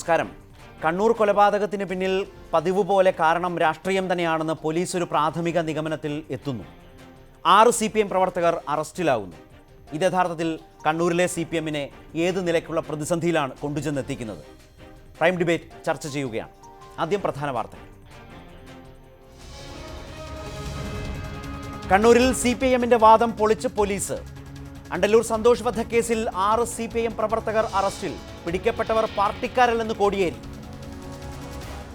നമസ്കാരം. കണ്ണൂർ കൊലപാതകത്തിന് പിന്നിൽ പതിവ് പോലെ കാരണം രാഷ്ട്രീയം തന്നെയാണെന്ന് പോലീസ് ഒരു പ്രാഥമിക നിഗമനത്തിൽ എത്തുന്നു. ആറ് സി പി എം പ്രവർത്തകർ അറസ്റ്റിലാവുന്നു. ഇത് യഥാർത്ഥത്തിൽ കണ്ണൂരിലെ സി പി എമ്മിനെ ഏത് നിലയ്ക്കുള്ള പ്രതിസന്ധിയിലാണ് കൊണ്ടുചെന്നെത്തിക്കുന്നത്? പ്രൈം ഡിബേറ്റ് ചർച്ച ചെയ്യുകയാണ്. ആദ്യം പ്രധാന വാർത്തകൾ. കണ്ണൂരിൽ സി പി എമ്മിന്റെ വാദം പൊളിച്ച് പോലീസ് അണ്ടല്ലൂർ സന്തോഷ് വധക്കേസിൽ ആറ് സി പി എം പ്രവർത്തകർ അറസ്റ്റിൽ. പിടിക്കപ്പെട്ടവർ പാർട്ടിക്കാരല്ലെന്ന് കോടിയേരി.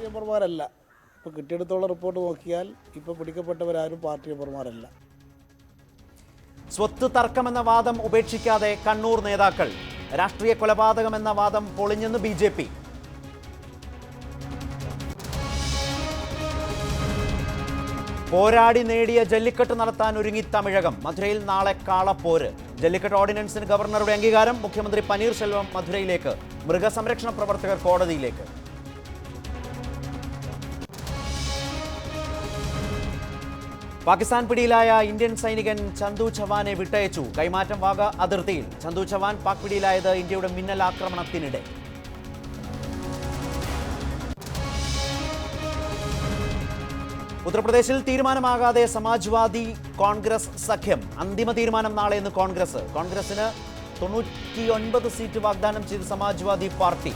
മെമ്പർമാരല്ല. ഇപ്പോൾ കിട്ടിയെടുത്തുള്ള റിപ്പോർട്ട് നോക്കിയാൽ ഇപ്പോൾ പിടിക്കപ്പെട്ടവരാരും പാർട്ടി മെമ്പർമാരല്ല. സ്വത്ത് തർക്കമെന്ന വാദം ഉപേക്ഷിക്കാതെ കണ്ണൂർ നേതാക്കൾ. രാഷ്ട്രീയ കൊലപാതകമെന്ന വാദം പൊളിഞ്ഞെന്ന് ബി പോരാടി നേടിയ ജല്ലിക്കെട്ട് നടത്താൻ ഒരുങ്ങി തമിഴകം. മധുരയിൽ നാളെ കാളപ്പോര്. ജല്ലിക്കെട്ട് ഓർഡിനൻസിന് ഗവർണറുടെ അംഗീകാരം. മുഖ്യമന്ത്രി പനീർശെൽവം മധുരയിലേക്ക്. മൃഗസംരക്ഷണ പ്രവർത്തകർ കോടതിയിലേക്ക്. പാകിസ്ഥാൻ പിടിയിലായ ഇന്ത്യൻ സൈനികൻ ചന്തു ചവാനെ വിട്ടയച്ചു. കൈമാറ്റം വാഗ അതിർത്തിയിൽ. ചന്തു ചവാൻ പാക് പിടിയിലായത് ഇന്ത്യയുടെ മിന്നൽ ആക്രമണത്തിനിടെ. ഉത്തർപ്രദേശിൽ തീരുമാനമാകാതെ സമാജ്വാദി കോൺഗ്രസ് സഖ്യം. അന്തിമ തീരുമാനം നാളെ എന്ന് കോൺഗ്രസ്. കോൺഗ്രസിന് തൊണ്ണൂറ്റി ഒൻപത് സീറ്റ് വാഗ്ദാനം ചെയ്ത് സമാജ്വാദി പാർട്ടി.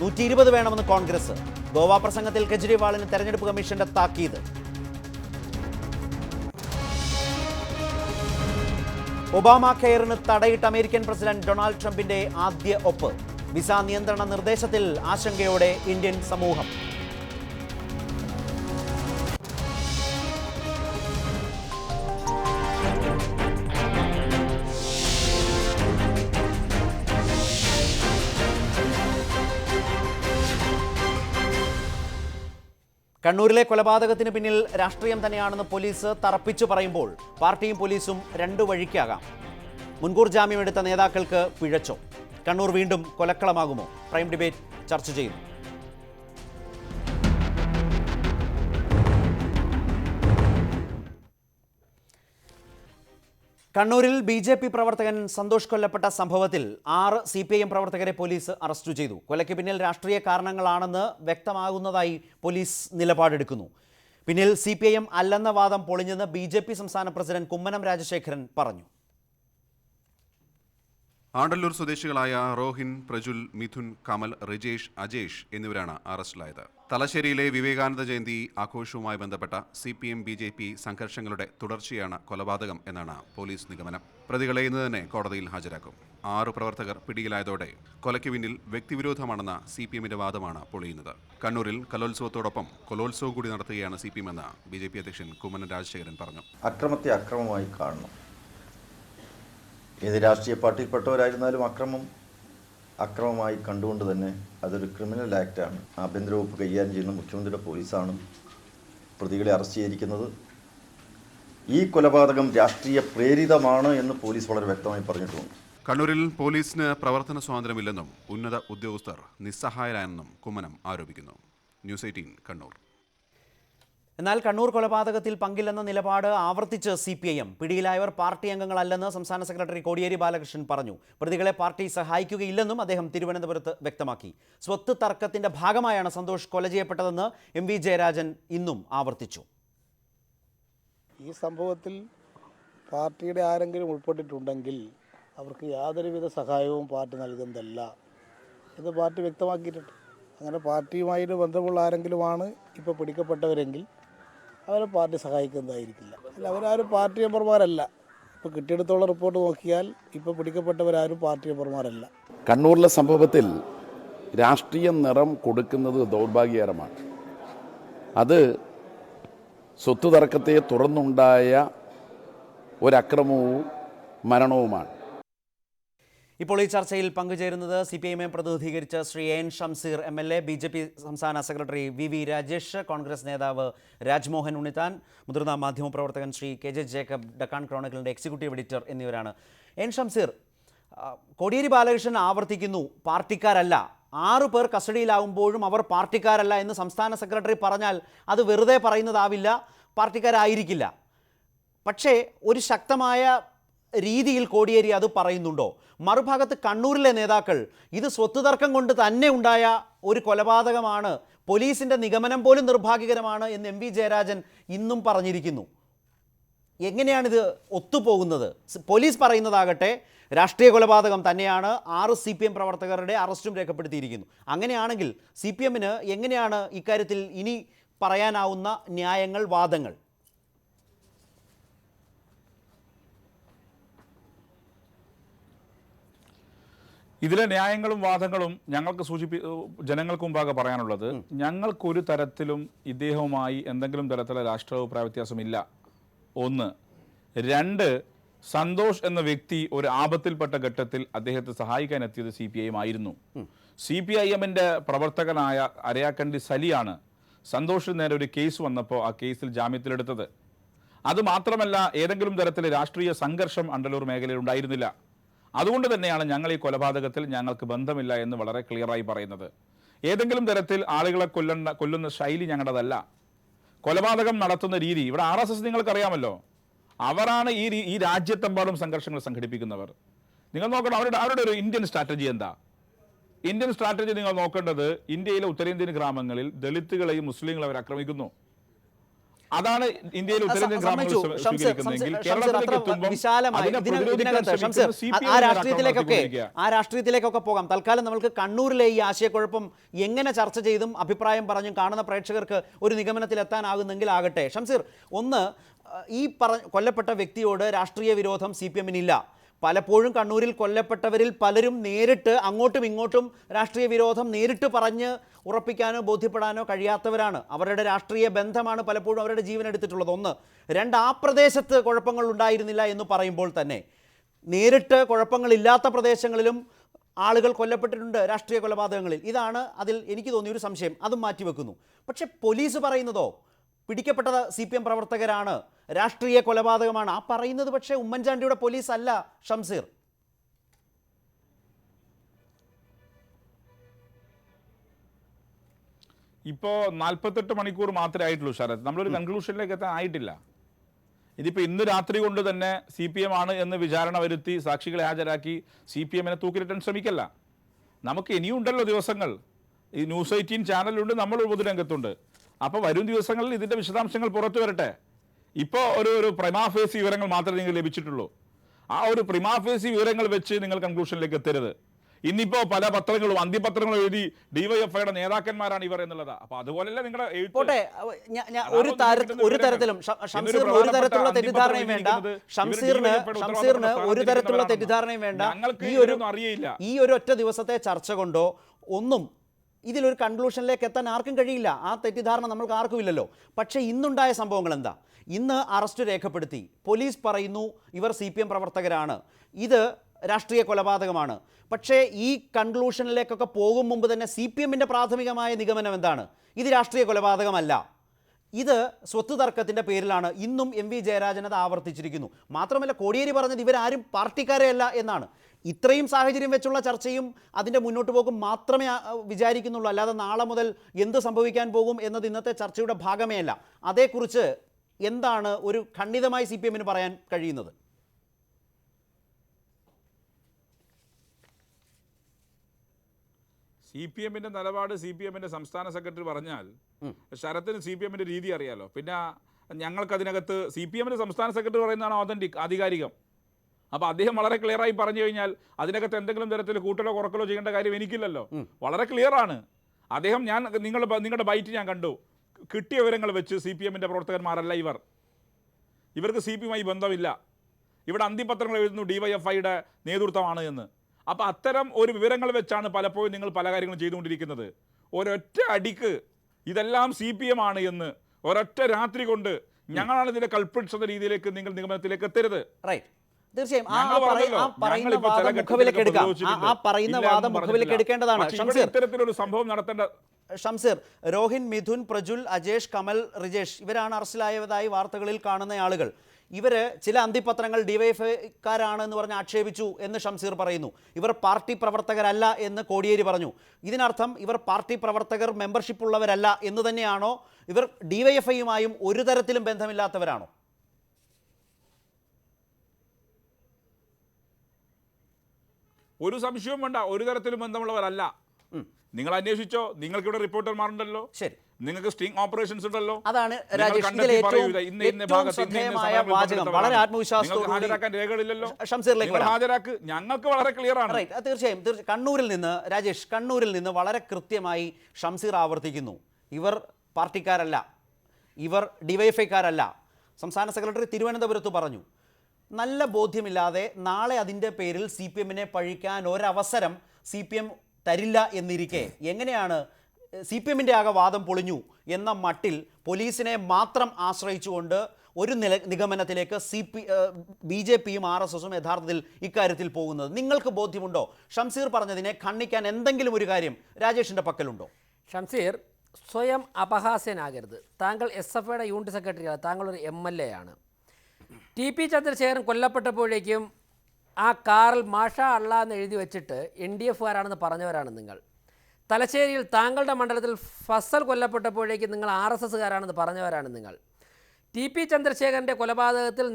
നൂറ്റി ഇരുപത് വേണമെന്ന് കോൺഗ്രസ്. ഗോവ പ്രസംഗത്തിൽ കെജ്രിവാളിന് തെരഞ്ഞെടുപ്പ് കമ്മീഷന്റെ താക്കീത്. ഒബാമ കെയറിന് തടയിട്ട് അമേരിക്കൻ പ്രസിഡന്റ് ഡൊണാൾഡ് ട്രംപിന്റെ ആദ്യ ഒപ്പ്. വിസ നിയന്ത്രണ നിർദ്ദേശത്തിൽ ആശങ്കയോടെ ഇന്ത്യൻ സമൂഹം. കണ്ണൂരിലെ കൊലപാതകത്തിന് പിന്നിൽ രാഷ്ട്രീയം തന്നെയാണെന്ന് പോലീസ് തറപ്പിച്ചു പറയുമ്പോൾ പാർട്ടിയും പോലീസും രണ്ടു വഴിക്കാകാം. മുൻകൂർ ജാമ്യമെടുത്ത നേതാക്കൾക്ക് പിഴച്ചോ? കണ്ണൂർ വീണ്ടും കൊലക്കളമാകുമോ? പ്രൈം ഡിബേറ്റ് ചർച്ച ചെയ്യുന്നു. കണ്ണൂരിൽ ബി ജെ പി പ്രവർത്തകൻ സന്തോഷ് കൊല്ലപ്പെട്ട സംഭവത്തിൽ ആറ് സി പി ഐ എം പ്രവർത്തകരെ പോലീസ് അറസ്റ്റ് ചെയ്തു. കൊലയ്ക്ക് പിന്നിൽ രാഷ്ട്രീയ കാരണങ്ങളാണെന്ന് വ്യക്തമാകുന്നതായി പോലീസ് നിലപാടെടുക്കുന്നു. പിന്നിൽ സി പി ഐ എം അല്ലെന്ന വാദം പൊളിഞ്ഞെന്ന് ബി ജെ പി സംസ്ഥാന പ്രസിഡന്റ് കുമ്മനം രാജശേഖരൻ പറഞ്ഞു. ആണ്ടല്ലൂർ സ്വദേശികളായ റോഹിൻ പ്രജുൽ മിഥുൻ കമൽ റിജേഷ് അജേഷ് എന്നിവരാണ് അറസ്റ്റിലായത്. തലശ്ശേരിയിലെ വിവേകാനന്ദ ജയന്തി ആഘോഷവുമായി ബന്ധപ്പെട്ട C P M B J P സംഘർഷങ്ങളുടെ തുടർച്ചയാണ് കൊലപാതകം എന്നാണ് പോലീസ് നിഗമനം. പ്രതികളെ ഇന്ന് തന്നെ കോടതിയിൽ ഹാജരാക്കും. ആറു പ്രവർത്തകർ പിടിയിലായതോടെ കൊലയ്ക്ക് പിന്നിൽ വ്യക്തിവിരോധമാണെന്ന സി പി എമ്മിന്റെ വാദമാണ് പൊളിയുന്നത്. കണ്ണൂരിൽ കലോത്സവത്തോടൊപ്പം കൊലോത്സവം കൂടി നടത്തുകയാണ് സി പി എം എന്ന് ബി ജെ പി അധ്യക്ഷൻ കുമ്മനം രാജശേഖരൻ പറഞ്ഞു. അക്രമത്തെ അക്രമമായി കാണണം. ഏത് രാഷ്ട്രീയ പാർട്ടിയിൽപ്പെട്ടവരായിരുന്നാലും അക്രമം അക്രമമായി കണ്ടുകൊണ്ട് തന്നെ അതൊരു ക്രിമിനൽ ആക്റ്റാണ് ആഭ്യന്തര വകുപ്പ് കൈകാര്യം ചെയ്യുന്ന മുഖ്യമന്ത്രിയുടെ പോലീസാണ് പ്രതികളെ അറസ്റ്റ് ചെയ്തിരിക്കുന്നത്. ഈ കൊലപാതകം രാഷ്ട്രീയ പ്രേരിതമാണ് എന്ന് പോലീസ് വളരെ വ്യക്തമായി പറഞ്ഞിട്ടുണ്ട്. കണ്ണൂരിൽ പോലീസിന് പ്രവർത്തന സ്വാതന്ത്ര്യമില്ലെന്നും ഉന്നത ഉദ്യോഗസ്ഥർ നിസ്സഹായരായെന്നും കുമ്മനം ആരോപിക്കുന്നു. News Eighteen Kannur. എന്നാൽ കണ്ണൂർ കൊലപാതകത്തിൽ പങ്കില്ലെന്ന നിലപാട് ആവർത്തിച്ച് സി പി ഐ എം പിടിയിലായവർ പാർട്ടി അംഗങ്ങളല്ലെന്ന് സംസ്ഥാന സെക്രട്ടറി കോടിയേരി ബാലകൃഷ്ണൻ പറഞ്ഞു. പ്രതികളെ പാർട്ടി സഹായിക്കുകയില്ലെന്നും അദ്ദേഹം തിരുവനന്തപുരത്ത് വ്യക്തമാക്കി. സ്വത്ത് തർക്കത്തിന്റെ ഭാഗമായാണ് സന്തോഷ് കൊല ചെയ്യപ്പെട്ടതെന്ന് എം വി ജയരാജൻ ഇന്നും ആവർത്തിച്ചു. ഈ സംഭവത്തിൽ പാർട്ടിയുടെ ആരെങ്കിലും ഉൾപ്പെട്ടിട്ടുണ്ടെങ്കിൽ അവർക്ക് യാതൊരുവിധ സഹായവും പാർട്ടി നൽകുന്നതല്ല എന്ന് പാർട്ടി വ്യക്തമാക്കിയിട്ടുണ്ട്. അങ്ങനെ പാർട്ടിയുമായിട്ട് ബന്ധമുള്ള ആരെങ്കിലുമാണ് ഇപ്പോൾ പിടിക്കപ്പെട്ടവരെങ്കിൽ അവരെ പാർട്ടി സഹായിക്കുന്നതായിരിക്കില്ല. അല്ല അവരാരും പാർട്ടി മെമ്പർമാരല്ല. ഇപ്പോൾ കിട്ടിയെടുത്തുള്ള റിപ്പോർട്ട് നോക്കിയാൽ ഇപ്പോൾ പിടിക്കപ്പെട്ടവരാരും പാർട്ടി മെമ്പർമാരല്ല. കണ്ണൂരിലെ സംഭവത്തിൽ രാഷ്ട്രീയ നിറം കൊടുക്കുന്നത് ദൗർഭാഗ്യകരമാണ്. അത് സ്വത്ത് തർക്കത്തെ തുറന്നുണ്ടായ ഒരക്രമവും മരണവുമാണ്. ഇപ്പോൾ ഈ ചർച്ചയിൽ പങ്കുചേരുന്നത് C P I M പ്രതിനിധീകരിച്ച Shri N Shamseer M L A B J P സംസ്ഥാന secretary V V Rajesh Congress നേതാവ് രാജ്മോഹൻ ഉണ്ണിത്താൻ മുതിർന്ന മാധ്യമപ്രവർത്തകൻ ശ്രീ കെ ജെ ജേക്കബ് ഡക്കാൻ ക്രോണിക്കലിന്റെ എക്സിക്യൂട്ടീവ് എഡിറ്റർ എന്നിവരാണ്. എൻ ഷംസീർ കോടിയേരി ബാലകൃഷ്ണൻ ആവർത്തിക്കുന്നു പാർട്ടിക്കാരല്ല. ആറു പേർ കസ്റ്റഡിയിലാവുമ്പോഴും അവർ പാർട്ടിക്കാരല്ല എന്ന് സംസ്ഥാന സെക്രട്ടറി പറഞ്ഞാൽ അത് വെറുതെ പറയുന്നതാവില്ല പാർട്ടിക്കാരായിരിക്കില്ല. പക്ഷേ ഒരു ശക്തമായ രീതിയിൽ കോടിയേരി അത് പറയുന്നുണ്ടോ? മറുഭാഗത്ത് കണ്ണൂരിലെ നേതാക്കൾ ഇത് സ്വത്ത് തർക്കം കൊണ്ട് തന്നെ ഉണ്ടായ ഒരു കൊലപാതകമാണ്. പോലീസിന്റെ നിഗമനം പോലും നിർഭാഗ്യകരമാണ് എന്ന് എം വി ജയരാജൻ ഇന്നും പറഞ്ഞിരിക്കുന്നു. എങ്ങനെയാണിത് ഒത്തുപോകുന്നത്? പോലീസ് പറയുന്നതാകട്ടെ രാഷ്ട്രീയ കൊലപാതകം തന്നെയാണ് ആറ് സി പി എം പ്രവർത്തകരുടെ അറസ്റ്റും രേഖപ്പെടുത്തിയിരിക്കുന്നു. അങ്ങനെയാണെങ്കിൽ സി പി എമ്മിന് എങ്ങനെയാണ് ഇക്കാര്യത്തിൽ ഇനി പറയാനാവുന്ന ന്യായങ്ങൾ വാദങ്ങൾ? ഇതിലെ ന്യായങ്ങളും വാദങ്ങളും ഞങ്ങൾക്ക് സൂചിപ്പി ജനങ്ങൾക്ക് മുമ്പാകെ പറയാനുള്ളത് ഞങ്ങൾക്കൊരു തരത്തിലും ഇദ്ദേഹവുമായി എന്തെങ്കിലും തരത്തിലുള്ള രാഷ്ട്രീയ വ്യത്യാസമില്ല. ഒന്ന് രണ്ട് സന്തോഷ് എന്ന വ്യക്തി ഒരു ആപത്തിൽപ്പെട്ട ഘട്ടത്തിൽ അദ്ദേഹത്തെ സഹായിക്കാൻ എത്തിയത് സി പി ഐ എം ആയിരുന്നു. സി പി ഐ എമ്മിന്റെ പ്രവർത്തകനായ അരയാക്കണ്ടി സലിയാണ് സന്തോഷിന് നേരെ ഒരു കേസ് വന്നപ്പോൾ ആ കേസിൽ ജാമ്യത്തിലെടുത്തത്. അതുമാത്രമല്ല ഏതെങ്കിലും തരത്തിലെ രാഷ്ട്രീയ സംഘർഷം അണ്ടലൂർ മേഖലയിൽ ഉണ്ടായിരുന്നില്ല. അതുകൊണ്ട് തന്നെയാണ് ഞങ്ങൾ ഈ കൊലപാതകത്തിൽ ഞങ്ങൾക്ക് ബന്ധമില്ല എന്ന് വളരെ ക്ലിയറായി പറയുന്നത്. ഏതെങ്കിലും തരത്തിൽ ആളുകളെ കൊല്ലുന്ന കൊല്ലുന്ന ശൈലി ഞങ്ങളുടേതല്ല. കൊലപാതകം നടത്തുന്ന രീതി ഇവിടെ ആർ എസ് എസ് നിങ്ങൾക്കറിയാമല്ലോ. അവരാണ് ഈ ഈ രാജ്യത്തെമ്പാടും സംഘർഷങ്ങൾ സംഘടിപ്പിക്കുന്നവർ. നിങ്ങൾ നോക്കണം അവരുടെ അവരുടെ ഒരു ഇന്ത്യൻ സ്ട്രാറ്റജി എന്താ? ഇന്ത്യൻ സ്ട്രാറ്റജി നിങ്ങൾ നോക്കേണ്ടത് ഇന്ത്യയിലെ ഉത്തരേന്ത്യൻ ഗ്രാമങ്ങളിൽ ദളിത്തുകളെയും മുസ്ലിങ്ങളെ അവർ ആക്രമിക്കുന്നു. അതാണ് ഇന്ത്യയിൽ ഉത്തരേന്ത്യൻ ആ രാഷ്ട്രീയത്തിലേക്കൊക്കെ ആ രാഷ്ട്രീയത്തിലേക്കൊക്കെ പോകാം. തൽക്കാലം നമ്മൾക്ക് കണ്ണൂരിലെ ഈ ആശയക്കുഴപ്പം എങ്ങനെ ചർച്ച ചെയ്തും അഭിപ്രായം പറഞ്ഞും കാണുന്ന പ്രേക്ഷകർക്ക് ഒരു നിഗമനത്തിൽ എത്താനാകുന്നെങ്കിൽ ആകട്ടെ. ഷംസീർ ഒന്ന് ഈ പറ കൊല്ലപ്പെട്ട വ്യക്തിയോട് രാഷ്ട്രീയ വിരോധം സി പി എമ്മിനില്ല. പലപ്പോഴും കണ്ണൂരിൽ കൊല്ലപ്പെട്ടവരിൽ പലരും നേരിട്ട് അങ്ങോട്ടും ഇങ്ങോട്ടും രാഷ്ട്രീയ വിരോധം നേരിട്ട് പറഞ്ഞ് ഉറപ്പിക്കാനോ ബോധ്യപ്പെടാനോ കഴിയാത്തവരാണ്. അവരുടെ രാഷ്ട്രീയ ബന്ധമാണ് പലപ്പോഴും അവരുടെ ജീവൻ എടുത്തിട്ടുള്ളത്. ഒന്ന് രണ്ട് ആ പ്രദേശത്ത് കുഴപ്പങ്ങൾ ഉണ്ടായിരുന്നില്ല എന്ന് പറയുമ്പോൾ തന്നെ നേരിട്ട് കുഴപ്പങ്ങളില്ലാത്ത പ്രദേശങ്ങളിലും ആളുകൾ കൊല്ലപ്പെട്ടിട്ടുണ്ട് രാഷ്ട്രീയ കൊലപാതകങ്ങളിൽ. ഇതാണ് അതിൽ എനിക്ക് തോന്നിയ ഒരു സംശയം. അതും മാറ്റിവെക്കുന്നു. പക്ഷേ പോലീസ് പറയുന്നതോ? പിടിക്കപ്പെട്ടത് സി പി എം പ്രവർത്തകരാണ് രാഷ്ട്രീയ കൊലപാതകമാണ്. ആ പറയുന്നത് പക്ഷേ ഉമ്മൻചാണ്ടിയുടെ പോലീസ് അല്ല ഷംസീർ. ഇപ്പോ നാൽപ്പത്തെട്ട് മണിക്കൂർ മാത്രമേ ആയിട്ടുള്ളൂ ശരത് നമ്മളൊരു കൺക്ലൂഷനിലേക്ക് എത്താൻ ആയിട്ടില്ല. ഇതിപ്പോ ഇന്ന് രാത്രി കൊണ്ട് തന്നെ സി പി എം ആണ് എന്ന് വിചാരണ വരുത്തി സാക്ഷികളെ ഹാജരാക്കി സി പി എമ്മിനെ തൂക്കിലിട്ടാൻ ശ്രമിക്കല്ല. നമുക്ക് ഇനിയുണ്ടല്ലോ ദിവസങ്ങൾ. ഈ ന്യൂസ് എയ്റ്റീൻ ചാനലുണ്ട് നമ്മൾ പൊതുരംഗത്തുണ്ട് അപ്പോൾ വരും ദിവസങ്ങളിൽ ഇതിന്റെ വിശദാംശങ്ങൾ പുറത്തു വരട്ടെ. ഇപ്പോൾ ഒരു ഒരു പ്രൈമാഫേസി വിവരങ്ങൾ മാത്രമേ നിങ്ങൾ ലഭിച്ചിട്ടുള്ളൂ. ആ ഒരു പ്രിമാഫേസി വിവരങ്ങൾ വെച്ച് നിങ്ങൾ കൺക്ലൂഷനിലേക്ക് എത്തരുത്. ഇന്നിപ്പോ പല പത്രങ്ങളും അന്തിപത്രങ്ങളും എഴുതി ഡിവൈഎഫ്ഐയുടെ നേതാക്കന്മാരാണ് ഇവർ എന്നുള്ളത്. അപ്പൊ അതുപോലെയല്ല നിങ്ങളുടെ പോട്ടെ ഒരു തരത്തിലും ഷംസീറിന് ഒരു തരത്തിലുള്ള തെറ്റിദ്ധാരണയും വേണ്ട. ഷംസീറിന് ഷംസീറിന് ഒരു തരത്തിലുള്ള തെറ്റിദ്ധാരണയും വേണ്ട. ഈ ഒരു അറിയില്ല. ഈ ഒരു ഒറ്റ ദിവസത്തെ ചർച്ച കൊണ്ടോ ഒന്നും ഇതിലൊരു കൺക്ലൂഷനിലേക്ക് എത്താൻ ആർക്കും കഴിയില്ല. ആ തെറ്റിദ്ധാരണ നമ്മൾക്ക് ആർക്കും ഇല്ലല്ലോ. പക്ഷേ ഇന്നുണ്ടായ സംഭവങ്ങൾ എന്താ ഇന്ന് അറസ്റ്റ് രേഖപ്പെടുത്തി. പോലീസ് പറയുന്നു ഇവർ സി പി എം പ്രവർത്തകരാണ്. ഇത് രാഷ്ട്രീയ കൊലപാതകമാണ്. പക്ഷേ ഈ കൺക്ലൂഷനിലേക്കൊക്കെ പോകും മുമ്പ് തന്നെ സി പി എമ്മിന്റെ പ്രാഥമികമായ നിഗമനം എന്താണ്? ഇത് രാഷ്ട്രീയ കൊലപാതകമല്ല. ഇത് സ്വത്ത് തർക്കത്തിന്റെ പേരിലാണ് ഇന്നും എം വി ജയരാജൻ അത് ആവർത്തിച്ചിരിക്കുന്നു. മാത്രമല്ല കോടിയേരി പറഞ്ഞത് ഇവരാരും പാർട്ടിക്കാരെയല്ല എന്നാണ്. ഇത്രയും സാഹചര്യം വെച്ചുള്ള ചർച്ചയും അതിന്റെ മുന്നോട്ട് പോകും മാത്രമേ വിചാരിക്കുന്നുള്ളൂ. അല്ലാതെ നാളെ മുതൽ എന്ത് സംഭവിക്കാൻ പോകും എന്നത് ഇന്നത്തെ ചർച്ചയുടെ ഭാഗമേ അല്ല അതേക്കുറിച്ച് എന്താണ് ഒരു ഖണ്ഡിതമായി സി പി എമ്മിന് പറയാൻ കഴിയുന്നത്? സി പി എമ്മിന്റെ നിലപാട് സി പി എമ്മിന്റെ സംസ്ഥാന സെക്രട്ടറി പറഞ്ഞാൽ ശരത്തിന് സി പി എമ്മിന്റെ രീതി അറിയാലോ. പിന്നെ ഞങ്ങൾക്ക് അതിനകത്ത് സി പി എമ്മിന്റെ സംസ്ഥാന സെക്രട്ടറി പറയുന്നതാണ് ഓതന്റിക് ആധികാരികം. അപ്പോൾ അദ്ദേഹം വളരെ ക്ലിയറായി പറഞ്ഞു കഴിഞ്ഞാൽ അതിനകത്ത് എന്തെങ്കിലും തരത്തിൽ കൂട്ടലോ കുറക്കലോ ചെയ്യേണ്ട കാര്യം എനിക്കില്ലല്ലോ. വളരെ ക്ലിയറാണ് ആണ്. അദ്ദേഹം ഞാൻ നിങ്ങളുടെ നിങ്ങളുടെ ബൈറ്റ് ഞാൻ കണ്ടു. കിട്ടിയ വിവരങ്ങൾ വെച്ച് സി പി എമ്മിന്റെ പ്രവർത്തകന്മാരല്ല ഇവർ. ഇവർക്ക് സി പി എമ്മായി ബന്ധമില്ല. ഇവിടെ അന്തിപത്രങ്ങൾ എഴുതുന്നു ഡിവൈഎഫ്ഐയുടെ നേതൃത്വമാണ് എന്ന്. അപ്പോൾ അത്തരം ഒരു വിവരങ്ങൾ വെച്ചാണ് പലപ്പോഴും നിങ്ങൾ പല കാര്യങ്ങളും ചെയ്തുകൊണ്ടിരിക്കുന്നത്. ഒരൊറ്റ അടിക്ക് ഇതെല്ലാം സി പി എം ആണ് എന്ന് ഒരൊറ്റ രാത്രി കൊണ്ട് ഞങ്ങളാണ് ഇതിന്റെ കൾപ്പിട്സ് എന്ന രീതിയിലേക്ക് നിങ്ങൾ നിഗമനത്തിലേക്ക് എത്തരുത്. റൈറ്റ് തീർച്ചയായും. ആ പറയുന്ന വാദം മുഖവിലേക്ക് എടുക്കാം. ആ- പറയുന്ന വാദം മുഖവിലേക്ക്. എടുക്കേണ്ടതാണ്. ഇത്തരത്തിലൊരു സംഭവം നടത്തേണ്ട ഷംസീർ രോഹിൻ മിഥുൻ പ്രജുൽ അജേഷ് കമൽ റിജേഷ് ഇവരാണ് അറസ്റ്റിലായതായി വാർത്തകളിൽ കാണുന്ന ആളുകൾ. ഇവർ ചില അന്തിപത്രങ്ങൾ ഡിവൈഎഫ്ഐക്കാരാണ് എന്ന് പറഞ്ഞ് ആക്ഷേപിച്ചു എന്ന് ഷംസീർ പറയുന്നു. ഇവർ പാർട്ടി പ്രവർത്തകരല്ല എന്ന് കോടിയേരി പറഞ്ഞു. ഇതിനർത്ഥം ഇവർ പാർട്ടി പ്രവർത്തകർ മെമ്പർഷിപ്പ് ഉള്ളവരല്ല എന്ന് തന്നെയാണോ? ഇവർ ഡിവൈഎഫ്ഐയുമായും ഒരു തരത്തിലും ബന്ധമില്ലാത്തവരാണോ? ഒരു സംശയവും വേണ്ട. ഒരു തരത്തിലും ബന്ധമുള്ളവരല്ല. നിങ്ങൾ അന്വേഷിച്ചോ? നിങ്ങൾക്ക് ഇവിടെ റിപ്പോർട്ടർമാരുണ്ടല്ലോ? ശരി. നിങ്ങൾക്ക് സ്റ്റിംഗ് ഓപ്പറേഷൻസ് ഉണ്ടല്ലോ? അതാണ്. വളരെ ആത്മവിശ്വാസത്തോടുകൂടി. ഹാജരാക്ക്. ഞങ്ങൾക്ക് വളരെ ക്ലിയർ ആണ്. തീർച്ചയായും. കണ്ണൂരിൽ നിന്ന് രാജേഷ് കണ്ണൂരിൽ നിന്ന് വളരെ കൃത്യമായി ഷംസീർ ആവർത്തിക്കുന്നു. ഇവർ പാർട്ടിക്കാരല്ല. ഇവർ ഡിവൈഎഫ്ഐക്കാരല്ല. സംസ്ഥാന സെക്രട്ടറി തിരുവനന്തപുരത്ത് പറഞ്ഞു. നല്ല ബോധ്യമില്ലാതെ നാളെ അതിന്റെ പേരിൽ സി പി എമ്മിനെ പഴിക്കാൻ ഒരവസരം സി പി എം തരില്ല എന്നിരിക്കെ. എങ്ങനെയാണ് സി പി എമ്മിന്റെ ആകെ വാദം പൊളിഞ്ഞു എന്ന മട്ടിൽ പോലീസിനെ മാത്രം ആശ്രയിച്ചുകൊണ്ട് ഒരു നില നിഗമനത്തിലേക്ക് സി പി ബി ജെ പിയും ആർ എസ് എസും യഥാർത്ഥത്തിൽ ഇക്കാര്യത്തിൽ പോകുന്നത്. നിങ്ങൾക്ക് ബോധ്യമുണ്ടോ? ഷംസീർ പറഞ്ഞതിനെ ഖണ്ഡിക്കാൻ എന്തെങ്കിലും ഒരു കാര്യം രാജേഷിന്റെ പക്കലുണ്ടോ? ഷംസീർ സ്വയം അപഹാസ്യനാകരുത്. താങ്കൾ എസ് എഫ് ഐയുടെ യൂണിറ്റ് സെക്രട്ടറിയാണ്. താങ്കൾ ഒരു എം എൽ എ ആണ്. ടി പി ചന്ദ്രശേഖരൻ കൊല്ലപ്പെട്ടപ്പോഴേക്കും ആ കാറിൽ മാഷ അള്ള എന്ന് എഴുതി വെച്ചിട്ട് എൻ ഡി എഫുകാരാണെന്ന് പറഞ്ഞവരാണ് നിങ്ങൾ. തലശ്ശേരിയിൽ താങ്കളുടെ മണ്ഡലത്തിൽ ഫസൽ കൊല്ലപ്പെട്ടപ്പോഴേക്കും നിങ്ങൾ ആർ എസ് എസ്സുകാരാണെന്ന് പറഞ്ഞവരാണ് നിങ്ങൾ. ടി പി ചന്ദ്രശേഖരന്റെ കൊലപാതകത്തിൽ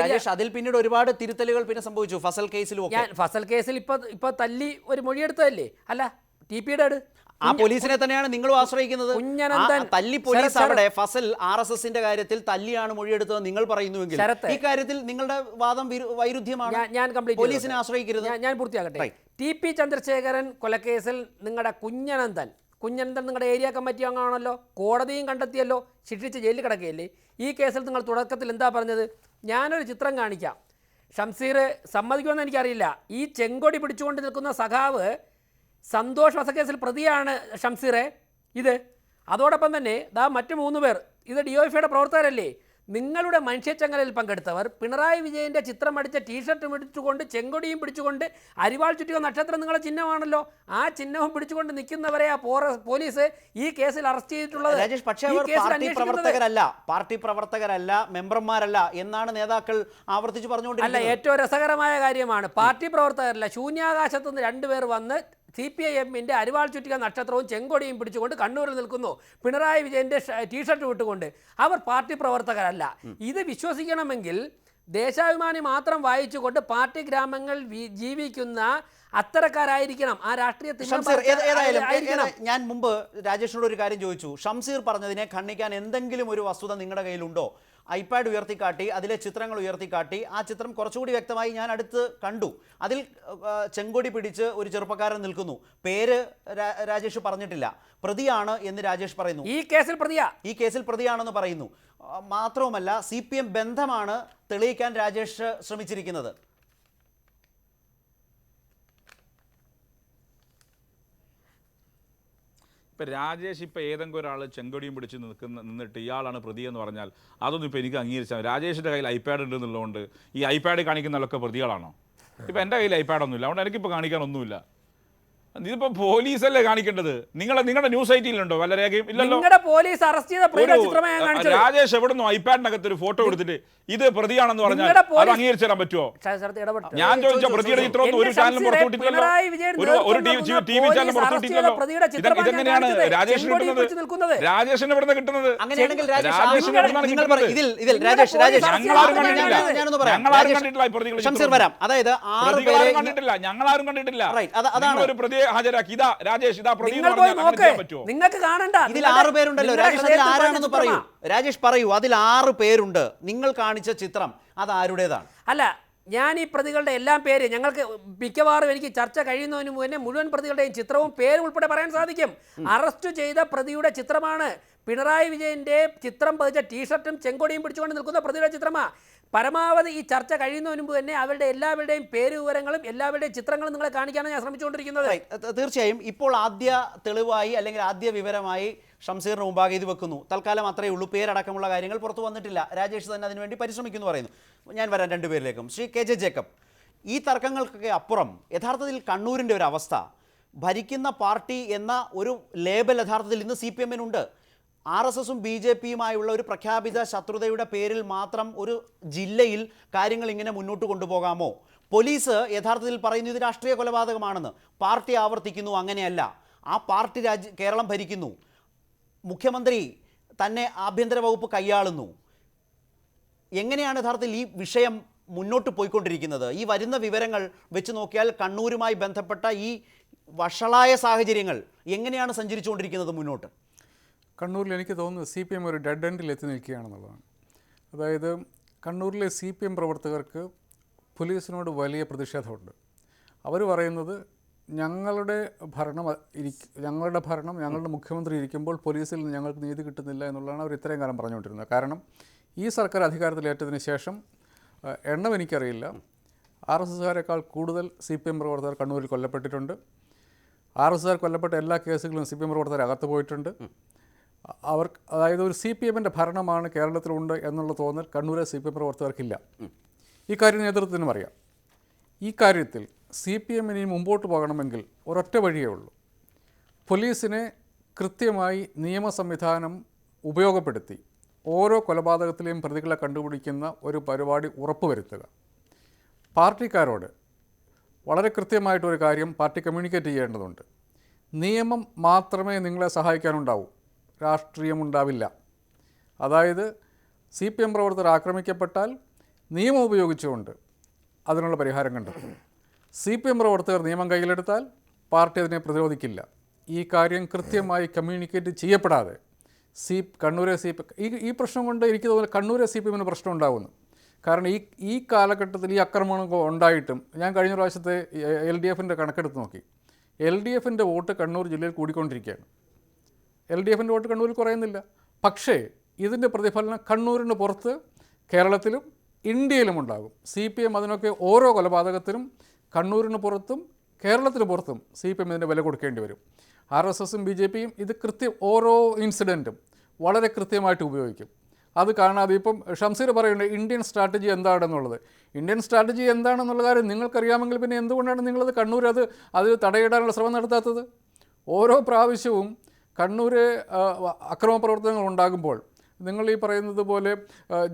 രാജേഷ് അതിൽ പിന്നീട് ഒരുപാട് തിരുത്തലുകൾ പിന്നെ സംഭവിച്ചു. ഫസൽ കേസിൽ ഞാൻ ഫസൽ കേസിൽ ഇപ്പൊ ഇപ്പൊ തല്ലി ഒരു മൊഴിയെടുത്തതല്ലേ? അല്ല ടി പിയുടെ ആ പോലീസിനെ തന്നെയാണ് നിങ്ങൾ ആശ്രയിക്കുന്നത്. തല്ലി പോലീസ്. അവിടെ ഫസൽ ആർ എസ് എസിന്റെ കാര്യത്തിൽ തല്ലിയാണ് മൊഴിയെടുത്തത് നിങ്ങൾ പറയുന്നുവെങ്കിൽ ഈ കാര്യത്തിൽ നിങ്ങളുടെ വാദം വൈരുദ്ധ്യമാണ്? ഞാൻ കംപ്ലീറ്റ് പോലീസിനെ ആശ്രയിക്കരുത്. ഞാൻ പൂർത്തിയാകട്ടെ. ടി പി ചന്ദ്രശേഖരൻ കൊലക്കേസിൽ നിങ്ങളുടെ കുഞ്ഞനന്ദൻ കുഞ്ഞനന്ദൻ നിങ്ങളുടെ ഏരിയ കമ്മിറ്റി അംഗമാണല്ലോ കോടതിയും കണ്ടെത്തിയല്ലോ ശിക്ഷിച്ച് ജയിലിൽ കിടക്കുകയല്ലേ? ഈ കേസിൽ നിങ്ങൾ തുടക്കത്തിൽ എന്താ പറഞ്ഞത്? ഞാനൊരു ചിത്രം കാണിക്കാം. ഷംസീർ സമ്മതിക്കുമെന്ന് എനിക്കറിയില്ല. ഈ ചെങ്കൊടി പിടിച്ചുകൊണ്ട് നിൽക്കുന്ന സഖാവ് സന്തോഷ് വസക്കേസിൽ പ്രതിയാണ് ഷംസീറെ. ഇത്. അതോടൊപ്പം തന്നെ ദാ മറ്റു മൂന്ന് പേർ. ഇത് ഡി ഒ പ്രവർത്തകരല്ലേ? നിങ്ങളുടെ മനുഷ്യച്ചങ്ങലിൽ പങ്കെടുത്തവർ പിണറായി വിജയന്റെ ചിത്രം അടിച്ച ടീഷർട്ട് പിടിച്ചുകൊണ്ട് ചെങ്കൊടിയും പിടിച്ചുകൊണ്ട് അരിവാൾ ചുറ്റിക നക്ഷത്രം നിങ്ങളുടെ ചിഹ്നമാണല്ലോ. ആ ചിഹ്നവും പിടിച്ചുകൊണ്ട് നിൽക്കുന്നവരെ ആ പോലീസ് ഈ കേസിൽ അറസ്റ്റ് ചെയ്തിട്ടുള്ളത്. രാജേഷ് പക്ഷേ പാർട്ടി പ്രവർത്തകരല്ല. പാർട്ടി പ്രവർത്തകരല്ല മെമ്പർമാരല്ല എന്നാണ് നേതാക്കൾ ആവർത്തിച്ച് അല്ല പറഞ്ഞുകൊണ്ടിരിക്കുന്നത് ഏറ്റവും രസകരമായ കാര്യമാണ് പാർട്ടി പ്രവർത്തകരല്ല. ശൂന്യാകാശത്തുനിന്ന് രണ്ടുപേർ വന്ന് സി പി ഐ എമ്മിന്റെ അരിവാൾ ചുറ്റിക നക്ഷത്രവും ചെങ്കൊടിയും പിടിച്ചുകൊണ്ട് കണ്ണൂരിൽ നിൽക്കുന്നു. പിണറായി വിജയന്റെ ടീഷർട്ട് വിട്ടുകൊണ്ട് അവർ പാർട്ടി പ്രവർത്തകരല്ല. ഇത് വിശ്വസിക്കണമെങ്കിൽ ദേശാഭിമാനി മാത്രം വായിച്ചുകൊണ്ട് പാർട്ടി ഗ്രാമങ്ങൾ ജീവിക്കുന്ന അത്തരക്കാരായിരിക്കണം. ആ രാഷ്ട്രീയ തിണ്ണം ഷംസീർ ഏത- ഏതായാലും ഏ- ആയിരിക്കണം. ഏത- ഞാൻ മുമ്പ് രാജേഷിനോട് ഒരു കാര്യം ചോദിച്ചു. ഷംസീർ പറഞ്ഞതിനെ ഖണ്ഡിക്കാൻ എന്തെങ്കിലും ഒരു വസ്തുത നിങ്ങളുടെ കയ്യിലുണ്ടോ? ഐപാഡ് ഉയർത്തിക്കാട്ടി അതിലെ ചിത്രങ്ങൾ ഉയർത്തിക്കാട്ടി ആ ചിത്രം കുറച്ചുകൂടി വ്യക്തമായി ഞാൻ അടുത്ത് കണ്ടു. അതിൽ ചെങ്കൊടി പിടിച്ച് ഒരു ചെറുപ്പക്കാരൻ നിൽക്കുന്നു. പേര് രാജേഷ് പറഞ്ഞിട്ടില്ല. പ്രതിയാണ് എന്ന് രാജേഷ് പറയുന്നു. ഈ കേസിൽ പ്രതിയാ? ഈ കേസിൽ പ്രതിയാണെന്ന് പറയുന്നു. മാത്രവുമല്ല സി പി എം ബന്ധമാണ് തെളിയിക്കാൻ രാജേഷ് ശ്രമിച്ചിരിക്കുന്നത്. ഇപ്പൊ രാജേഷ് ഇപ്പം ഏതെങ്കിലും ഒരാൾ ചെങ്കൊടിയും പിടിച്ച് നിൽക്കുന്ന നിന്നിട്ട് ഇയാളാണ് പ്രതി എന്ന് പറഞ്ഞാൽ അതൊന്നും ഇപ്പം എനിക്ക് അംഗീകരിച്ചാൽ രാജേഷിന്റെ കയ്യിൽ ഐപാഡ് ഉണ്ട് എന്നുള്ളതുകൊണ്ട് ഈ ഐപാഡ് കാണിക്കുന്നതിലൊക്കെ പ്രതികളാണോ? ഇപ്പം എന്റെ കയ്യിൽ ഐപാഡ് ഒന്നുമില്ല. അതുകൊണ്ട് എനിക്കിപ്പോൾ കാണിക്കാനൊന്നുമില്ല. ഇതിപ്പോ പോലീസല്ലേ കാണിക്കേണ്ടത്? നിങ്ങളെ നിങ്ങളുടെ ന്യൂസ് ഐറ്റിയിലുണ്ടോ? വല്ല രേഖയും ഇല്ലല്ലോ? നിങ്ങളുടെ പോലീസ് അറസ്റ്റ് ചെയ്ത ചിത്രമാണ് കാണിച്ചത്. രാജേഷ് എവിടുന്നോ ഐപാഡിനകത്ത് ഒരു ഫോട്ടോ എടുത്തിട്ട് ഇത് പ്രതിയാണെന്ന് പറഞ്ഞാൽ അത് അംഗീകരിച്ചു തരാൻ പറ്റുമോ ഞാൻ ചോദിച്ച പ്രതിയുടെ. ചിത്രം ഒരു ചാനലും വിജയൻ ഒരു ടി വി ചാനൽ ഇത് ചിത്രമാണ് ഇതെങ്ങനെയാണ്. രാജേഷിന് കിട്ടുന്നത് രാജേഷിന് എവിടുന്ന് കിട്ടുന്നത് അങ്ങനെയാണെങ്കിൽ രാജേഷ് രാജേഷിന് നിങ്ങൾ- എവിടുന്നാണ് കിട്ടുന്നത്? പറ- ഇതിൽ ഇതിൽ രാജേഷ് രാജേഷ്. പോലീസ് ഞങ്ങളാരും കണ്ടിട്ടില്ല. ഞാൻ- ഞാനൊന്ന് പറയാം. ഞങ്ങളാരും കണ്ടിട്ടില്ല ഈ പ്രതികളെ ഷംസീർ ചിത്രം. അതായത് ഞങ്ങളാരും കണ്ടിട്ടില്ല. അതാണ്. ഒരു പ്രതിയെ ഹാജരാക്കി. ഇതാ രാജേഷ് ഇതാ പ്രതി നിങ്ങൾക്ക് കാണണ്ട. ഇതിൽ ആറ് പേരുണ്ടല്ലോ. രാജേഷ് അതിൽ ആരാണെന്ന് പറയൂ. രാജേഷ് പറയൂ. അതിൽ ആറ് പേരുണ്ട്. നിങ്ങൾ കാണിച്ച ചിത്രം അത് ആരുടേതാണ്? അല്ല ഞാൻ ഈ പ്രതികളുടെ എല്ലാം പേര് ഞങ്ങൾക്ക് മിക്കവാറും എനിക്ക് ചർച്ച കഴിയുന്നതിന് മുന്നേ മുഴുവൻ പ്രതികളുടെയും ചിത്രവും പേരും ഉൾപ്പെടെ പറയാൻ സാധിക്കും. അറസ്റ്റ് ചെയ്ത പ്രതിയുടെ ചിത്രമാണ് പിണറായി വിജയന്റെ ചിത്രം പതിച്ച ടീഷർട്ടും ചെങ്കൊടിയും പിടിച്ചുകൊണ്ട് നിൽക്കുന്ന പ്രതിയുടെ ചിത്രമാ. പരമാവധി ഈ ചർച്ച കഴിയുന്നതിന് മുമ്പ് തന്നെ അവരുടെ എല്ലാവരുടെയും പേര് വിവരങ്ങളും എല്ലാവരുടെയും ചിത്രങ്ങളും നിങ്ങളെ കാണിക്കാനാണ് ഞാൻ ശ്രമിച്ചുകൊണ്ടിരിക്കുന്നത്. തീർച്ചയായും ഇപ്പോൾ ആദ്യ തെളിവായി അല്ലെങ്കിൽ ആദ്യ വിവരമായി ഷംസീറിന് മുമ്പാകെ ഇത് വെക്കുന്നു. തൽക്കാലം അത്രയേ ഉള്ളൂ. പേരടക്കമുള്ള കാര്യങ്ങൾ പുറത്തു വന്നിട്ടില്ല. രാജേഷ് തന്നെ അതിനുവേണ്ടി പരിശ്രമിക്കുന്നു പറയുന്നു. ഞാൻ വരാം രണ്ടുപേരിലേക്കും ശ്രീ കെ ജെ ജേക്കബ് ഈ തർക്കങ്ങൾക്കൊക്കെ അപ്പുറം യഥാർത്ഥത്തിൽ കണ്ണൂരിന്റെ ഒരു അവസ്ഥ. ഭരിക്കുന്ന പാർട്ടി എന്ന ഒരു ലേബൽ യഥാർത്ഥത്തിൽ ഇന്ന് സി പി എമ്മിനുണ്ട്. ആർ എസ് എസും ബി ജെ പിയുമായുള്ള ഒരു പ്രഖ്യാപിത ശത്രുതയുടെ പേരിൽ മാത്രം ഒരു ജില്ലയിൽ കാര്യങ്ങൾ ഇങ്ങനെ മുന്നോട്ട് കൊണ്ടുപോകാമോ? പോലീസ് യഥാർത്ഥത്തിൽ പറയുന്നു ഇത് രാഷ്ട്രീയ കൊലപാതകമാണെന്ന്. പാർട്ടി ആവർത്തിക്കുന്നു അങ്ങനെയല്ല. ആ പാർട്ടി രാജ്യ കേരളം ഭരിക്കുന്നു. മുഖ്യമന്ത്രി തന്നെ ആഭ്യന്തര വകുപ്പ് കൈയാളുന്നു. എങ്ങനെയാണ് യഥാർത്ഥത്തിൽ ഈ വിഷയം മുന്നോട്ട് പോയിക്കൊണ്ടിരിക്കുന്നത്? ഈ വരുന്ന വിവരങ്ങൾ വെച്ച് നോക്കിയാൽ കണ്ണൂരുമായി ബന്ധപ്പെട്ട ഈ വഷളായ സാഹചര്യങ്ങൾ എങ്ങനെയാണ് സഞ്ചരിച്ചുകൊണ്ടിരിക്കുന്നത് മുന്നോട്ട്? കണ്ണൂരിൽ എനിക്ക് തോന്നുന്നത് സി പി എം ഒരു ഡെഡ് എൻഡിൽ എത്തി നിൽക്കുകയാണെന്നുള്ളതാണ്. അതായത് കണ്ണൂരിലെ സി പി എം പ്രവർത്തകർക്ക് പോലീസിനോട് വലിയ പ്രതിഷേധമുണ്ട്. അവർ പറയുന്നത് ഞങ്ങളുടെ ഭരണം ഞങ്ങളുടെ ഭരണം ഞങ്ങളുടെ മുഖ്യമന്ത്രി ഇരിക്കുമ്പോൾ പോലീസിൽ നിന്ന് ഞങ്ങൾക്ക് നീതി കിട്ടുന്നില്ല എന്നുള്ളതാണ് അവർ ഇത്രയും കാലം പറഞ്ഞുകൊണ്ടിരുന്നത്. കാരണം ഈ സർക്കാർ അധികാരത്തിലേറ്റതിന് ശേഷം എണ്ണം എനിക്കറിയില്ല. ആർ എസ് എസ്സുകാരെക്കാൾ കൂടുതൽ സി പി എം പ്രവർത്തകർ കണ്ണൂരിൽ കൊല്ലപ്പെട്ടിട്ടുണ്ട്. ആർ എസ് എസ്സുകാർ കൊല്ലപ്പെട്ട എല്ലാ കേസുകളും സി പി എം പ്രവർത്തകർ അകത്ത് പോയിട്ടുണ്ട്. അവർ അതായത് ഒരു സി പി എമ്മിന്റെ ഭരണമാണ് കേരളത്തിലുണ്ട് എന്നുള്ള തോന്നൽ കണ്ണൂരെ സി പി എം പ്രവർത്തകർക്കില്ല. ഈ കാര്യം നേതൃത്വത്തിനും അറിയാം. ഈ കാര്യത്തിൽ സി പി എമ്മിന് മുമ്പോട്ട് പോകണമെങ്കിൽ ഒരൊറ്റ വഴിയേ ഉള്ളൂ. പോലീസിനെ കൃത്യമായി നിയമ സംവിധാനം ഉപയോഗപ്പെടുത്തി ഓരോ കൊലപാതകത്തിലെയും പ്രതികളെ കണ്ടുപിടിക്കുന്ന ഒരു പരിപാടി ഉറപ്പുവരുത്തുക. പാർട്ടിക്കാരോട് വളരെ കൃത്യമായിട്ടൊരു കാര്യം പാർട്ടി കമ്മ്യൂണിക്കേറ്റ് ചെയ്യേണ്ടതുണ്ട്. നിയമം മാത്രമേ നിങ്ങളെ സഹായിക്കാനുണ്ടാവൂ. രാഷ്ട്രീയമുണ്ടാവില്ല. അതായത് സി പി എം പ്രവർത്തകർ ആക്രമിക്കപ്പെട്ടാൽ നിയമം ഉപയോഗിച്ചുകൊണ്ട് അതിനുള്ള പരിഹാരം കണ്ടെത്തും സി പി എം പ്രവർത്തകർ നിയമം കയ്യിലെടുത്താൽ പാർട്ടി അതിനെ പ്രതിരോധിക്കില്ല. ഈ കാര്യം കൃത്യമായി കമ്മ്യൂണിക്കേറ്റ് ചെയ്യപ്പെടാതെ സി കണ്ണൂരെ സി പി ഈ ഈ പ്രശ്നം കൊണ്ട് എനിക്ക് തോന്നുന്നു കണ്ണൂരെ സി പി എമ്മിന് പ്രശ്നം ഉണ്ടാകുന്നു കാരണം ഈ ഈ കാലഘട്ടത്തിൽ ഈ ആക്രമണം ഉണ്ടായിട്ടും ഞാൻ കഴിഞ്ഞ പ്രാവശ്യത്തെ എൽ ഡി എഫിന്റെ കണക്കെടുത്ത് നോക്കി. എൽ ഡി എഫിന്റെ വോട്ട് കണ്ണൂർ ജില്ലയിൽ കൂടിക്കൊണ്ടിരിക്കുകയാണ്. എൽ ഡി എഫിന്റെ വോട്ട് കണ്ണൂരിൽ കുറയുന്നില്ല. പക്ഷേ ഇതിന്റെ പ്രതിഫലനം കണ്ണൂരിന് പുറത്ത് കേരളത്തിലും ഇന്ത്യയിലും ഉണ്ടാകും. സി പി എം അതിനൊക്കെ ഓരോ കൊലപാതകത്തിനും കണ്ണൂരിന് പുറത്തും കേരളത്തിന് പുറത്തും സി പി എം ഇതിന് വില കൊടുക്കേണ്ടി വരും. ആർ എസ് എസും ബി ജെ പിയും ഇത് കൃത്യം ഓരോ ഇൻസിഡന്റും വളരെ കൃത്യമായിട്ട് ഉപയോഗിക്കും. അത് കാണാതെ ഇപ്പം ഷംസീർ പറയുന്നത് ഇന്ത്യൻ സ്ട്രാറ്റജി എന്താണെന്നുള്ളത്? ഇന്ത്യൻ സ്ട്രാറ്റജി എന്താണെന്നുള്ള കാര്യം നിങ്ങൾക്കറിയാമെങ്കിൽ പിന്നെ എന്തുകൊണ്ടാണ് നിങ്ങളത് കണ്ണൂർ അത് അത് തടയിടാനുള്ള ശ്രമം നടത്താത്തത്? ഓരോ പ്രാവശ്യവും കണ്ണൂര് ആ, അക്രമ പ്രവർത്തനങ്ങൾ ഉണ്ടാകുമ്പോൾ നിങ്ങൾ ഈ പറയുന്നത് പോലെ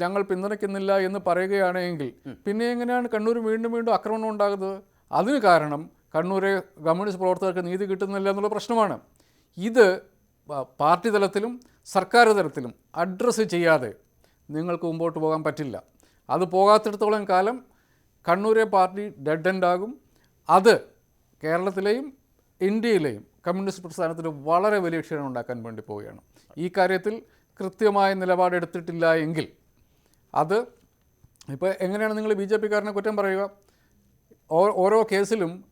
ഞങ്ങൾ പിന്തുണയ്ക്കുന്നില്ല എന്ന് പറയുകയാണെങ്കിൽ പിന്നെ എങ്ങനെയാണ് കണ്ണൂർ വീണ്ടും വീണ്ടും ആക്രമണം ഉണ്ടാകുന്നത്? അതിന് കാരണം കണ്ണൂരെ കമ്മ്യൂണിസ്റ്റ് പ്രവർത്തകർക്ക് നീതി കിട്ടുന്നില്ല എന്നുള്ള പ്രശ്നമാണ്. ഇത് പാർട്ടി തലത്തിലും സർക്കാർ തലത്തിലും അഡ്രസ്സ് ചെയ്യാതെ നിങ്ങൾക്ക് മുമ്പോട്ട് പോകാൻ പറ്റില്ല. അത് പോകാത്തിടത്തോളം കാലം കണ്ണൂരെ പാർട്ടി ഡെഡ് എൻഡ് ആകും. അത് കേരളത്തിലെയും ഇന്ത്യയിലെയും കമ്മ്യൂണിസ്റ്റ് പ്രസ്ഥാനത്തിന് വളരെ വലിയ ക്ഷീണം ഉണ്ടാക്കാൻ വേണ്ടി പോവുകയാണ്. ഈ കാര്യത്തിൽ കൃത്യമായ നിലപാടെടുത്തിട്ടില്ല എങ്കിൽ അത് ഇപ്പോൾ എങ്ങനെയാണ് നിങ്ങൾ ബി ജെ പിക്കാരനെ കുറ്റം പറയുക? ഓരോ കേസിലും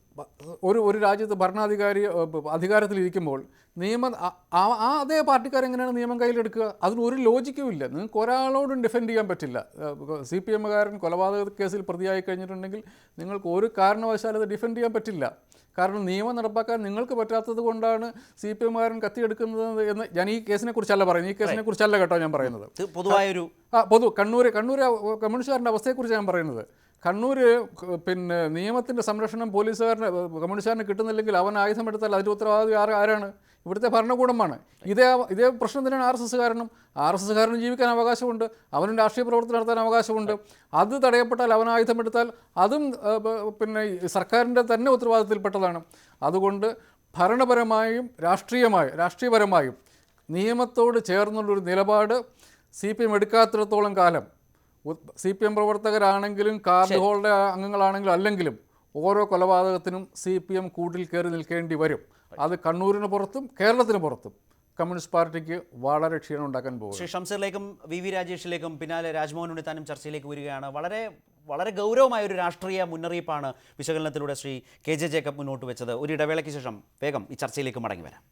ഒരു ഒരു രാജ്യത്ത് ഭരണാധികാരി അധികാരത്തിലിരിക്കുമ്പോൾ നിയമം ആ- അതേ പാർട്ടിക്കാരെങ്ങനെയാണ് നിയമം കയ്യിലെടുക്കുക? അതിന് ഒരു ലോജിക്കും ഇല്ല. നിങ്ങൾക്ക് ഒരാളോടും ഡിഫെൻഡ് ചെയ്യാൻ പറ്റില്ല. സി പി എമ്മുകാരൻ കൊലപാതക കേസിൽ പ്രതിയായി കഴിഞ്ഞിട്ടുണ്ടെങ്കിൽ നിങ്ങൾക്ക് ഒരു കാരണവശാലും അത് ഡിഫെൻഡ് ചെയ്യാൻ പറ്റില്ല. കാരണം നിയമം നടപ്പാക്കാൻ നിങ്ങൾക്ക് പറ്റാത്തത് കൊണ്ടാണ് സി പി എമ്മുകാരൻ കത്തിയെടുക്കുന്നത് എന്ന് ഞാൻ ഈ കേസിനെ കുറിച്ചല്ല പറയുന്നത്. ഈ കേസിനെ കുറിച്ചല്ല കേട്ടോ ഞാൻ പറയുന്നത്. പൊതുവായൊരു ആ പൊതു കണ്ണൂർ കണ്ണൂർ കമ്മ്യൂണിസ്റ്റുകാരന്റെ അവസ്ഥയെക്കുറിച്ച് ഞാൻ പറയുന്നത്. കണ്ണൂർ പിന്നെ നിയമത്തിന്റെ സംരക്ഷണം പോലീസുകാരന് കമ്മ്യൂണിസ്റ്റുകാരന് കിട്ടുന്നില്ലെങ്കിൽ അവൻ ആയുധം എടുത്താൽ അതിന്റെ ഉത്തരവാദി ആരാണ്? ഇവിടുത്തെ ഭരണകൂടമാണ്. ഇതേ ഇതേ പ്രശ്നം തന്നെയാണ് ആർ എസ് എസ്സുകാരനും. ആർ എസ് എസ്സുകാരനും ജീവിക്കാൻ അവകാശമുണ്ട്. അവനും രാഷ്ട്രീയ പ്രവർത്തനം നടത്താൻ അവകാശമുണ്ട്. അത് തടയപ്പെട്ടാൽ അവൻ ആയുധമെടുത്താൽ അതും പിന്നെ സർക്കാരിന്റെ തന്നെ ഉത്തരവാദിത്തത്തിൽപ്പെട്ടതാണ്. അതുകൊണ്ട് ഭരണപരമായും രാഷ്ട്രീയമായും രാഷ്ട്രീയപരമായും നിയമത്തോട് ചേർന്നുള്ളൊരു നിലപാട് സി പി എം എടുക്കാത്തിടത്തോളം കാലം. സി പി എം പ്രവർത്തകരാണെങ്കിലും കാർഡ് ഹോൾഡർ അംഗങ്ങളാണെങ്കിലും അല്ലെങ്കിലും ഓരോ കൊലപാതകത്തിനും സി പി എം കൂട്ടിൽ കയറി നിൽക്കേണ്ടി വരും. അത് കണ്ണൂരിന് പുറത്തും കേരളത്തിന് പുറത്തും കമ്മ്യൂണിസ്റ്റ് പാർട്ടിക്ക് വളരെ ക്ഷീണം ഉണ്ടാക്കാൻ പോകും ശ്രീ ഷംസീറിലേക്കും വി വി രാജേഷിലേക്കും പിന്നാലെ രാജ്മോഹൻ ഉണ്ണിത്താനും ചർച്ചയിലേക്ക് വരികയാണ്. വളരെ വളരെ ഗൗരവമായ ഒരു രാഷ്ട്രീയ മുന്നറിയിപ്പാണ് വിശകലനത്തിലൂടെ ശ്രീ കെ ജെ ജേക്കബ് മുന്നോട്ട് വെച്ചത്. ഒരു ഇടവേളയ്ക്ക് ശേഷം വേഗം ഈ ചർച്ചയിലേക്ക് മടങ്ങി വരാം.